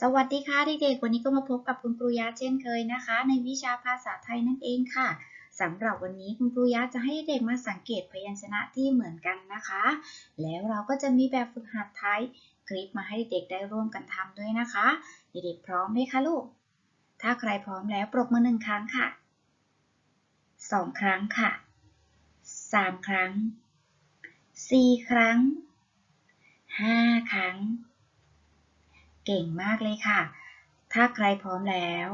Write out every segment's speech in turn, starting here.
สวัสดีค่ะเด็กๆ วันนี้ก็มาพบกับคุณครูยาเช่นเคยนะคะ ในวิชาภาษาไทยนั่นเองค่ะสำหรับวันนี้คุณครูยาจะให้เด็กมาสังเกตพยัญชนะที่เหมือนกันนะคะ แล้วเราก็จะมีแบบฝึกหัดไทยคลิปมาให้เด็กได้ร่วมกันทำด้วยนะคะ เด็กๆพร้อมไหมคะลูก ถ้าใครพร้อมแล้วปรบมือหนึ่งครั้งค่ะสองครั้งค่ะสามครั้งสี่ครั้งห้าครั้ง เก่งมากเลยค่ะ ถ้าใครพร้อมแล้ว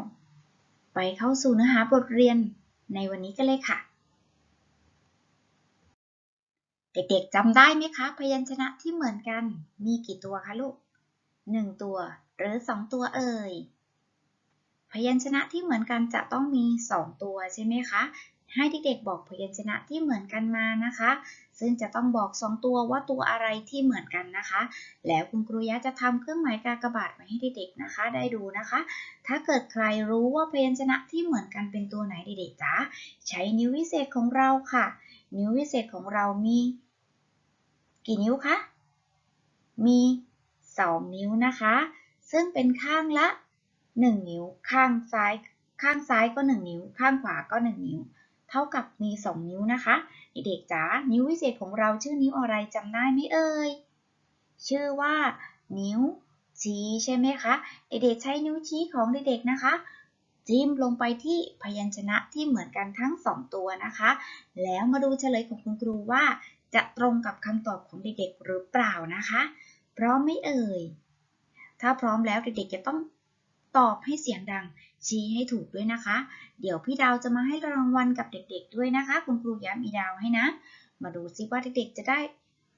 ไปเข้าสู่เนื้อหาบทเรียนในวันนี้กันเลยค่ะ เด็กๆจำได้ไหมคะ พยัญชนะที่เหมือนกันมีกี่ตัวคะลูกหนึ่งตัวหรือสองตัวเอ่ย พยัญชนะที่เหมือนกันจะต้องมีสองตัวใช่ไหมคะ ให้เด็กๆบอกพยัญชนะที่เหมือนกันมานะคะ ซึ่งจะต้องบอกสองตัวว่าตัวอะไรที่เหมือนกันนะคะ แล้วคุณครูยะจะทำเครื่องหมายกากบาทมาให้เด็กๆนะคะ ได้ดูนะคะ ถ้าเกิดใครรู้ว่าพยัญชนะที่เหมือนกันเป็นตัวไหนเด็กๆจ๋าใช้นิ้ววิเศษของเราค่ะ นิ้ววิเศษของเรามี กี่นิ้วคะ มี 2 นิ้วนะคะ ซึ่งเป็นข้างละ 1 นิ้ว ข้างซ้ายข้างซ้ายก็ 1 นิ้ว ข้างขวาก็ 1 นิ้ว เท่ากับมี 2 นิ้วนะคะ เด็กๆจ๋านิ้ววิเศษของเราชื่อนิ้วอะไรจำได้ไหมเอ่ยชื่อว่า นิ้วชี้ใช่ไหมคะเด็กๆใช้นิ้วชี้ของเด็กๆนะคะ จิ้มลงไปที่พยัญชนะที่เหมือนกันทั้ง 2 ตัวนะคะ แล้วมาดูเฉลยของคุณครูว่า จะตรงกับคำตอบของเด็กๆหรือเปล่านะคะพร้อมไหม่เอ่ยถ้าพร้อมแล้วเด็กๆจะต้องตอบให้เสียงดัง ชี้ให้ถูกด้วยนะคะ เดี๋ยวพี่ดาวจะมาให้รางวัลกับเด็กๆด้วยนะคะ คุณครูย้ำมีดาวให้นะ มาดูซิว่าเด็กๆจะได้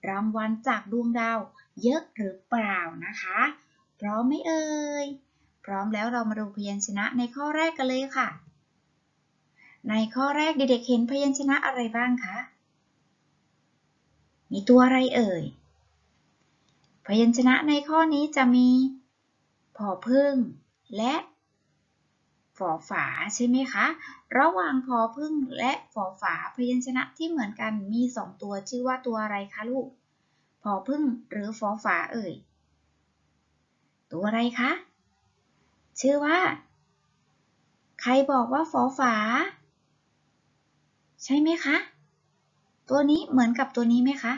รางวัลจากดวงดาวเยอะหรือเปล่านะคะ พร้อมไหมเอ่ย พร้อมแล้วเรามาดูพยัญชนะในข้อแรกกันเลยค่ะ ในข้อแรกเด็กๆเห็นพยัญชนะอะไรบ้างคะ มีตัวอะไรเอ่ย พยัญชนะในข้อนี้จะมีผอพึ่งและ ฝอฝาใช่ไหมคะ ระหว่างพอพึ่งและฝอฝาพยัญชนะที่เหมือนกันมีสองตัวชื่อว่าตัวอะไรคะลูกพอพึ่งหรือฝอฝาเอ่ย ตัวอะไรคะ ชื่อว่า ใครบอกว่าฝอฝา ใช่ไหมคะ ตัวนี้เหมือนกับตัวนี้ไหมคะ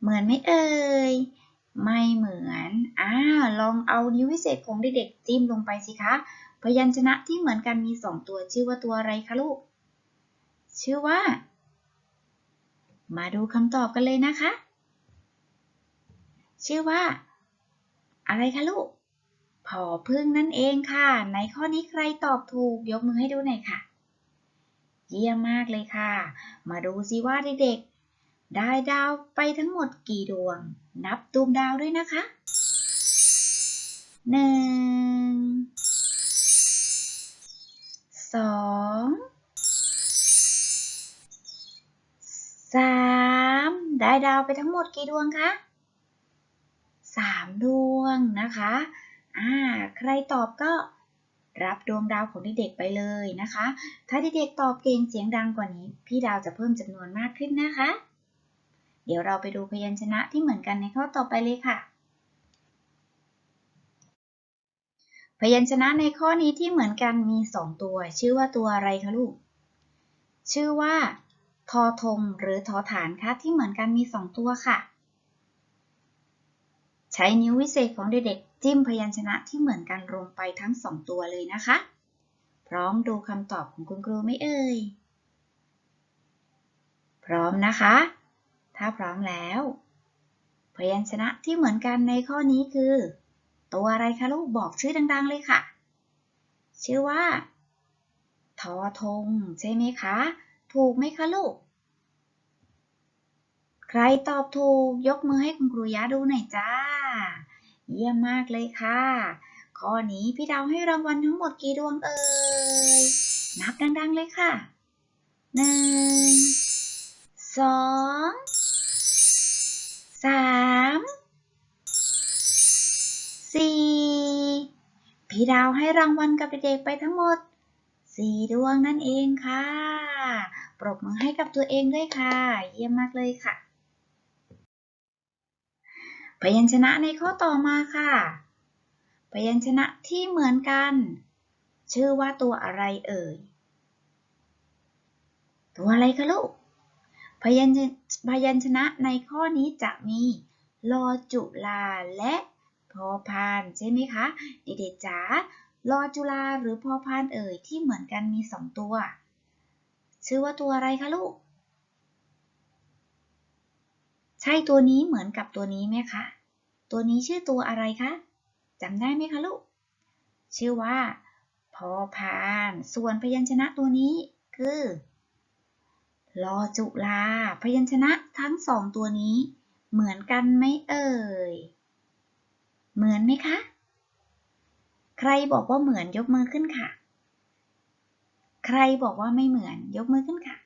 เหมือนไหมเอ่ย ไม่เหมือนอ่าลองเอานิ้ววิเศษของเด็กๆจิ้มลงไปสิคะ พยัญชนะที่เหมือนกันมีสองตัวชื่อว่าตัวอะไรคะลูก ชื่อว่า มาดูคำตอบกันเลยนะคะ ชื่อว่า อะไรคะลูกผอพึ่งนั่นเองค่ะ ในข้อนี้ใครตอบถูกยกมือให้ดูหน่อยค่ะ เยี่ยมมากเลยค่ะ มาดูสิว่าเด็กๆ ได้ดาวไปทั้งหมดกี่ดวง นับดวงดาวด้วยนะคะ หนึ่ง สอง สาม ได้ดาวไปทั้งหมดกี่ดวงคะสามดวงนะคะ อ่า ใครตอบก็รับดวงดาวของเด็กๆไปเลยนะคะ ถ้าเด็กๆตอบเก่งเสียงดังกว่านี้ พี่ดาวจะเพิ่มจำนวนมากขึ้นนะคะ เดี๋ยวเราไปดูพยัญชนะที่เหมือนกันในข้อต่อไปเลยค่ะ พยัญชนะในข้อนี้ที่เหมือนกันมีสองตัว ชื่อว่าตัวอะไรคะลูก ชื่อว่าทอทงหรือทอฐานคะที่เหมือนกันมีสองตัวค่ะ ใช้นิ้ววิเศษของเด็กๆจิ้มพยัญชนะที่เหมือนกันลงไปทั้งสองตัวเลยนะคะ พร้อมดูคำตอบของคุณครูไหมเอ่ย พร้อมนะคะ ถ้าพร้อมแล้ว พยัญชนะที่เหมือนกันในข้อนี้คือ ตัวอะไรคะลูกบอกชื่อดัง ๆ เลยค่ะ ชื่อว่า ทอทง ใช่ไหมคะ ถูกไหมคะลูก ใครตอบถูกยกมือให้คุณครูยะดูหน่อยจ้า เยี่ยมมากเลยค่ะ ข้อนี้พี่ดาวให้รางวัลทั้งหมดกี่ดวงเอ่ย นับดัง ๆ เลยค่ะหนึ่งสอง สามสี่พี่ดาวให้รางวัลกับเด็กๆไปทั้งหมดสี่ดวงนั่นเองค่ะ ปรบมือให้กับตัวเองด้วยค่ะ เยี่ยมมากเลยค่ะพพยัญชนะในข้อต่อมาค่ะ พยัญชนะที่เหมือนกัน ชื่อว่าตัวอะไรเอ่ย ตัวอะไรคะลูก พยัญชพยัญชนะในข้อนี้จะมีลอจุลาและพอพานใช่ไหมคะ เด็กๆจ๋ารอจุลาหรือพอพานเอ่ยที่เหมือนกันมีสองตัว ชื่อว่าตัวอะไรคะลูก ใช่ตัวนี้เหมือนกับตัวนี้ไหมคะ ตัวนี้ชื่อตัวอะไรคะจำได้ไหมคะลูก ชื่อว่า พอพาน ส่วนพยัญชนะตัวนี้คือ ลอจุลา พยัญชนะทั้งสองตัวนี้ เหมือนกันไหมเอ่ย เหมือนไหมคะ ใครบอกว่าเหมือนยกมือขึ้นค่ะ ใครบอกว่าไม่เหมือนยกมือขึ้นค่ะ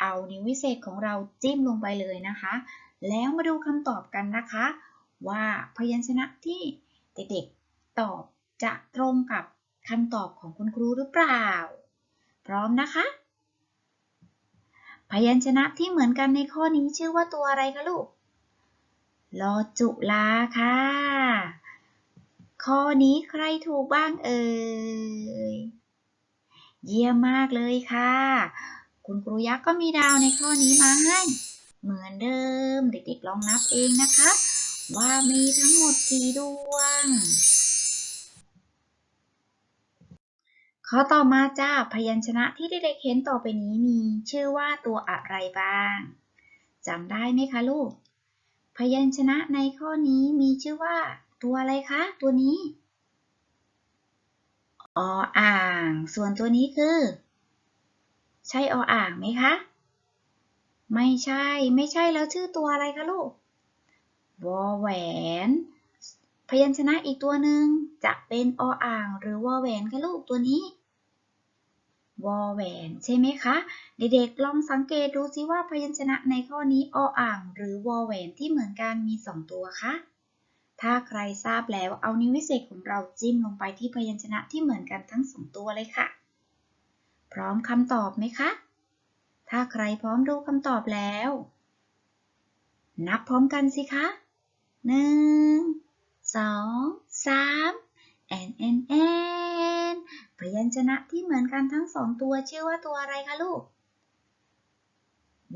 เอานิ้ววิเศษของเราจิ้มลงไปเลยนะคะ แล้วมาดูคำตอบกันนะคะ ว่าพยัญชนะที่เด็กๆตอบจะตรงกับคำตอบของคุณครูหรือเปล่า พร้อมนะคะ พยัญชนะที่เหมือนกันในข้อนี้ชื่อว่าตัวอะไรคะลูกลอจุลาค่ะ ข้อนี้ใครถูกบ้างเอ่ย เยี่ยมมากเลยค่ะ คุณครูยักษ์ก็มีดาวในข้อนี้มาให้ เหมือนเดิม เด็กๆลองนับเองนะคะ ว่ามีทั้งหมดกี่ดวง ข้อต่อมาจ้าพยัญชนะที่เด็กๆเห็นต่อไปนี้มีชื่อว่าตัวอะไรบ้างจำได้ไหมคะลูก พยัญชนะในข้อนี้มีชื่อว่า ตัวอะไรคะ ตัวนี้ออ่าง ส่วนตัวนี้คือ ใช่ออ่างไหมคะ ไม่ใช่ ไม่ใช่แล้วชื่อตัวอะไรคะลูกวอแหวน พยัญชนะอีกตัวหนึ่งจะเป็นออ่าง หรือวอแหวนคะลูกตัวนี้ วอแหวนใช่ไหมคะ เด็กๆลองสังเกตดูสิว่าพยัญชนะในข้อนี้ออ่าง หรือวอแหวนที่เหมือนกันมีสองตัวคะถ้าใครทราบแล้วเอานิ้ววิเศษของเราจิ้มลงไปที่พยัญชนะที่เหมือนกันทั้งสองตัวเลยค่ะ พร้อมคำตอบไหมคะ ถ้าใครพร้อมดูคำตอบแล้ว นับพร้อมกันสิคะหนึ่งสองสาม แอนแอนแอนพยัญชนะที่เหมือนกันทั้งสองตัวชื่อว่าตัวอะไรคะลูก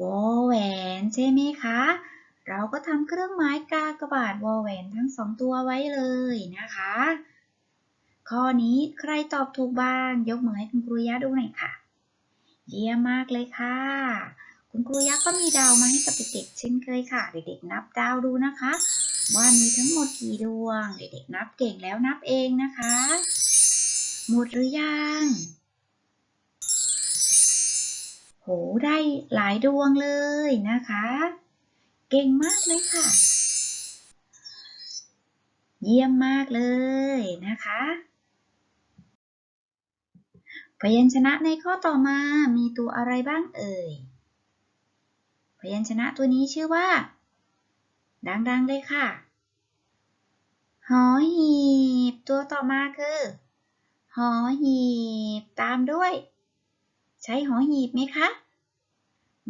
วอแหวนใช่ไหมคะ เราก็ทำเครื่องหมายกากบาทวอแหวนทั้งสองตัวไว้เลยนะคะ ข้อนี้ใครตอบถูกบ้าง ยกมือให้คุณครูยะดูหน่อยค่ะ เยี่ยมมากเลยค่ะ คุณครูยักษ์ก็มีดาวมาให้กับเด็กๆเช่นเคยค่ะ เด็กๆนับดาวดูนะคะ ว่ามีทั้งหมดกี่ดวง เด็กๆนับเก่งแล้วนับเองนะคะ หมดหรือยังโหได้หลายดวงเลยนะคะ เก่งมากเลยค่ะ เยี่ยมมากเลยนะคะพยัญชนะในข้อต่อมามีตัวอะไรบ้างเอ่ย ยัญชนะตัวนี้ชื่อว่า ดังๆเลยค่ะ หอหีบ ตัวต่อมาคือ หอหีบ ตามด้วย ใช้หอหีบไหมคะ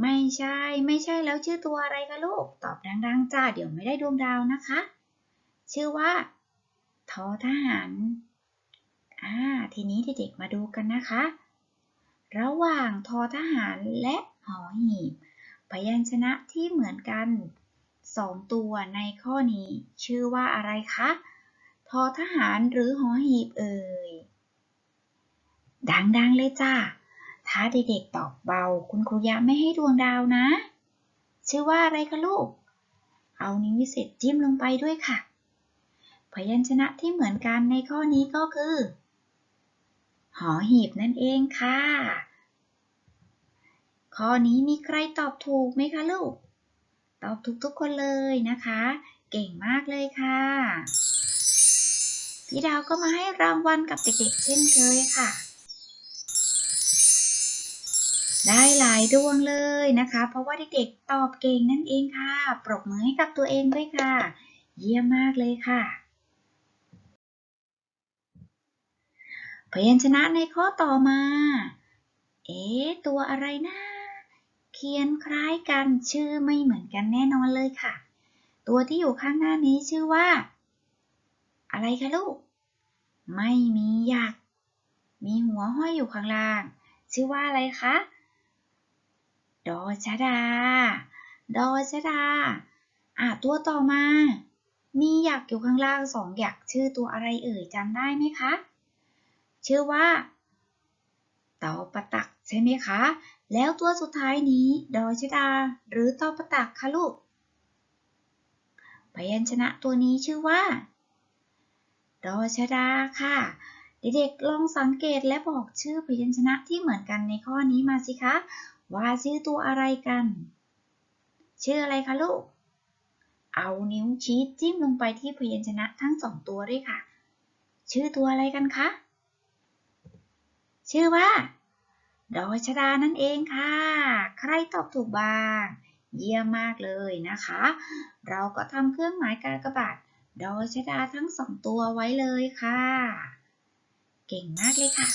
ไม่ใช่ ไม่ใช่แล้วชื่อตัวอะไรคะลูก ตอบดังๆจ้า เดี๋ยวไม่ได้ดวงดาวนะคะ ชื่อว่า ทอทหาร อ่า ทีนี้เด็กๆมาดูกันนะคะ ระหว่างทอทหารและหอหีบ พยัญชนะที่เหมือนกันสองตัวในข้อนี้ ชื่อว่าอะไรคะทอทหารหรือหอหีบเอ่ย ดังๆเลยจ้า ถ้าเด็กๆตอบเบา คุณครูยะไม่ให้ดวงดาวนะ ชื่อว่าอะไรคะลูก เอานิ้ววิเศษจิ้มลงไปด้วยค่ะ พยัญชนะที่เหมือนกันในข้อนี้ก็คือ หอหีบนั่นเองค่ะ ข้อนี้มีใครตอบถูกไหมคะลูก ตอบถูกทุกคนเลยนะคะ เก่งมากเลยค่ะ พี่ดาวก็มาให้รางวัลกับเด็กๆ เช่นเคยค่ะ ได้หลายดวงเลยนะคะ เพราะว่าเด็กๆ ตอบเก่งนั่นเองค่ะ ปรบมือให้กับตัวเองด้วยค่ะ เยี่ยมมากเลยค่ะพยัญชนะในข้อต่อมา เอ๊ตัวอะไรนะ ขียนคล้ายกันชื่อไม่เหมือนกันแน่นอนเลยค่ะ ตัวที่อยู่ข้างหน้านี้ชื่อว่า อะไรคะลูก ไม่มีหยัก มีหัวห้อยอยู่ข้างล่าง ชื่อว่าอะไรคะดอชดา ดอชดา อะตัวต่อมา มีหยักอยู่ข้างล่างสองหยักชื่อตัวอะไรเอ่ยจำได้ไหมคะ ชื่อว่า ตอปะตักใช่ไหมคะ แล้วตัวสุดท้ายนี้ดอชดา หรือตอปะตักคะลูก พยัญชนะตัวนี้ชื่อว่า ดอชดาค่ะ เด็กๆลองสังเกตและบอกชื่อพยัญชนะที่เหมือนกันในข้อนี้มาสิคะ ว่าชื่อตัวอะไรกัน ชื่ออะไรคะลูก เอานิ้วชี้จิ้มลงไปที่พยัญชนะทั้งสองตัวด้วยค่ะ ชื่อตัวอะไรกันคะ ชื่อว่า ดอยชดานั่นเองค่ะ ใครตอบถูกบ้าง เยี่ยมมากเลยนะคะ เราก็ทำเครื่องหมายกากบาทดอยชดาทั้งสองตัวไว้เลยค่ะ เก่งมากเลยค่ะ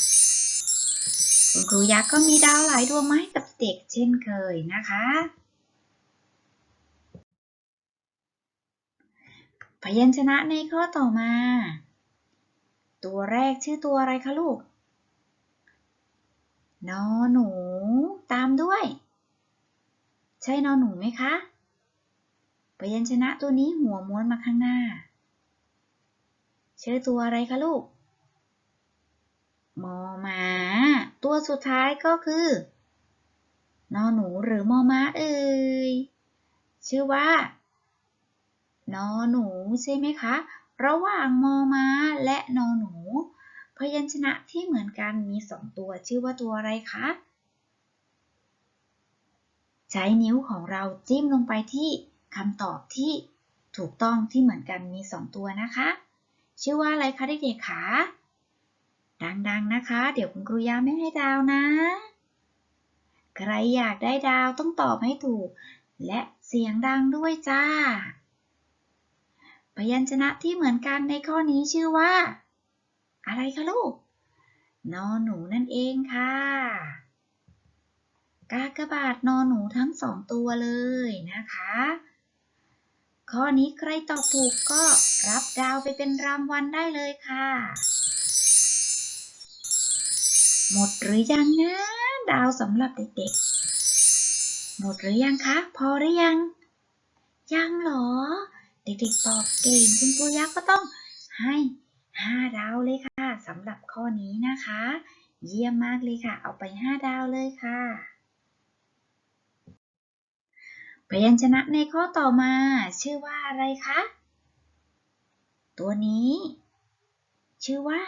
คุณครูยักษ์ก็มีดาวหลายดวงมาให้กับเด็กเช่นเคยนะคะ พยัญชนะในข้อต่อมา ตัวแรกชื่อตัวอะไรคะลูก นอหนู ตามด้วย ใช่นอหนูไหมคะพยัญชนะตัวนี้หัวม้วนมาข้างหน้า ชื่อตัวอะไรคะลูกมอม้าตัวสุดท้ายก็คือนอหนูหรือมอม้าเอ่ยชื่อว่านอหนูใช่ไหมคะ ระหว่างมอม้าและนอหนู พยัญชนะที่เหมือนกันมีสองตัวชื่อว่าตัวอะไรคะ ใช้นิ้วของเราจิ้มลงไปที่คำตอบที่ถูกต้องที่เหมือนกันมีสองตัวนะคะ ชื่อว่าอะไรคะเด็กๆคะดังๆนะคะ เดี๋ยวคุณครูยาไม่ให้ดาวนะ ใครอยากได้ดาวต้องตอบให้ถูก และเสียงดังด้วยจ้า พยัญชนะที่เหมือนกันในข้อนี้ชื่อว่า อะไรคะลูก นอนหนูนั่นเองค่ะ กากบาทนอนหนูทั้งสองตัวเลยนะคะ ข้อนี้ใครตอบถูกก็รับดาวไปเป็นรางวัลได้เลยค่ะ หมดหรือยังนะ ดาวสำหรับเด็กๆ หมดหรือยังคะ พอหรือยัง ยังเหรอ เด็กๆตอบเก่งคุณครูยักษ์ก็ต้องให้ ห้าดาวเลยค่ะสำหรับข้อนี้นะคะ เยี่ยมมากเลยค่ะ เอาไปห้าดาวเลยค่ะ พยัญชนะในข้อต่อมา ชื่อว่าอะไรคะ ตัวนี้ ชื่อว่า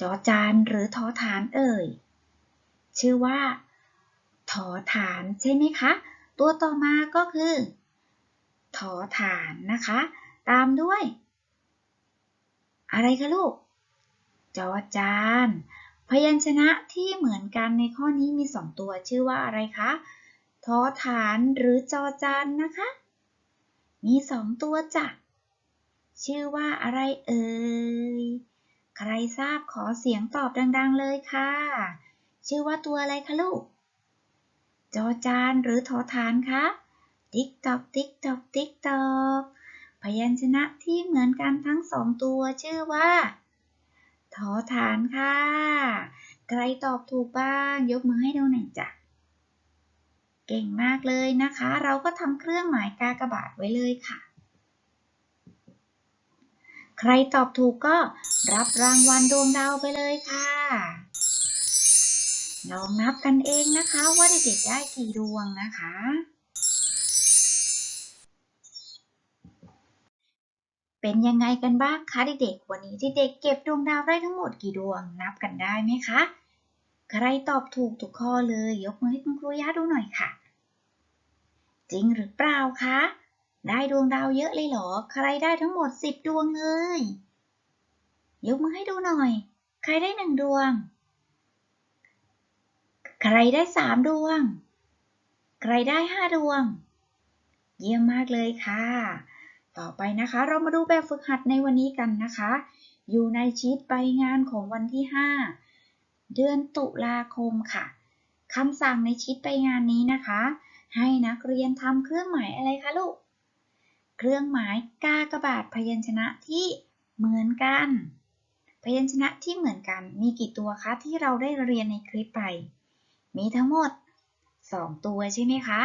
จอจานหรือทอฐานเอ่ย ชื่อว่าทอฐานใช่ไหมคะ ตัวต่อมาก็คือทอฐานนะคะ ตามด้วย อะไรคะลูก จอจาน พยัญชนะที่เหมือนกันในข้อนี้มีสองตัวชื่อว่าอะไรคะทอฐานหรือจอจานนะคะ มีสองตัวจ้ะ ชื่อว่าอะไรเอ่ย ใครทราบขอเสียงตอบดัง ๆ เลยค่ะ ชื่อว่าตัวอะไรคะลูก จอจานหรือทอฐานคะ ติ๊กตอกติ๊กตอกติ๊กตอก ยัญชนะที่เหมือนกันทั้งสองตัวชื่อว่าทอฐานค่ะ ใครตอบถูกบ้าง ยกมือให้ดูหน่อยจ้ะ เก่งมากเลยนะคะ เราก็ทำเครื่องหมายกากบาทไว้เลยค่ะ ใครตอบถูกก็รับรางวัลดวงดาวไปเลยค่ะ ลองนับกันเองนะคะว่าเด็กๆได้กี่ดวงนะคะ เป็นยังไงกันบ้างคะเด็กๆ วันนี้เด็กๆเก็บดวงดาวได้ทั้งหมดกี่ดวงนับกันได้ไหมคะ ใครตอบถูกทุกข้อเลยยกมือให้คุณครูย่าดูหน่อยค่ะ จริงหรือเปล่าคะ ได้ดวงดาวเยอะเลยเหรอ ใครได้ทั้งหมดสิบดวงเลย ยกมือให้ดูหน่อย ใครได้หนึ่งดวง ใครได้สามดวง ใครได้ห้าดวง เยี่ยมมากเลยค่ะ ต่อไปนะคะ เรามาดูแบบฝึกหัดในวันนี้กันนะคะ อยู่ในชีตใบงานของวันที่ 5 เดือนตุลาคมค่ะคำสั่งในชีตใบงานนี้นะคะ ให้นักเรียนทำเครื่องหมายอะไรคะลูก เครื่องหมายกากบาทพยัญชนะที่เหมือนกัน พยัญชนะที่เหมือนกัน มีกี่ตัวคะที่เราได้เรียนในคลิปไป มีทั้งหมด 2 ตัวใช่ไหมคะ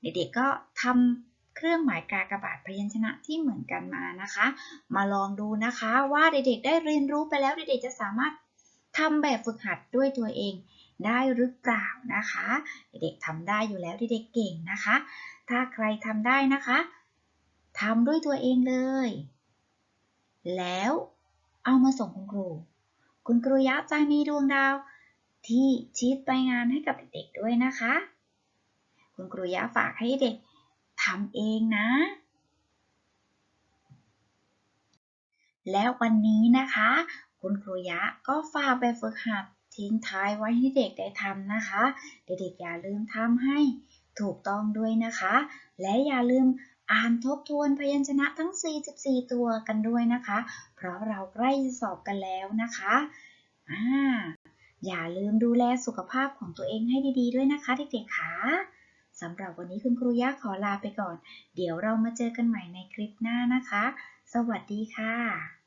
เด็กๆก็ทำ เครื่องหมายกากบาทพยัญชนะที่เหมือนกันมานะคะ มาลองดูนะคะว่าเด็กๆ ได้เรียนรู้ไปแล้วเด็กๆจะสามารถทำแบบฝึกหัดด้วยตัวเองได้หรือเปล่านะคะ เด็กๆทำได้อยู่แล้วเด็กๆเก่งนะคะ ถ้าใครทำได้นะคะทำด้วยตัวเองเลย แล้วเอามาส่งคุณครู คุณครูยะจะมีดวงดาวที่ชีตไปงานให้กับเด็กๆด้วยนะคะ คุณครูยะฝากให้เด็ก ทำเองนะ แล้ววันนี้นะคะ คุณครูยะก็ฝากแบบฝึกหัดทิ้งท้ายไว้ให้เด็กได้ทำนะคะ เด็กๆอย่าลืมทำให้ถูกต้องด้วยนะคะ และอย่าลืมอ่านทบทวนพยัญชนะทั้ง 44 ตัวกันด้วยนะคะ เพราะเราใกล้สอบกันแล้วนะคะอ่าอย่าลืมดูแลสุขภาพของตัวเองให้ดีๆด้วยนะคะเด็กๆค่ะ สำหรับวันนี้คุณครูย่าขอลาไปก่อน เดี๋ยวเรามาเจอกันใหม่ในคลิปหน้านะคะ สวัสดีค่ะ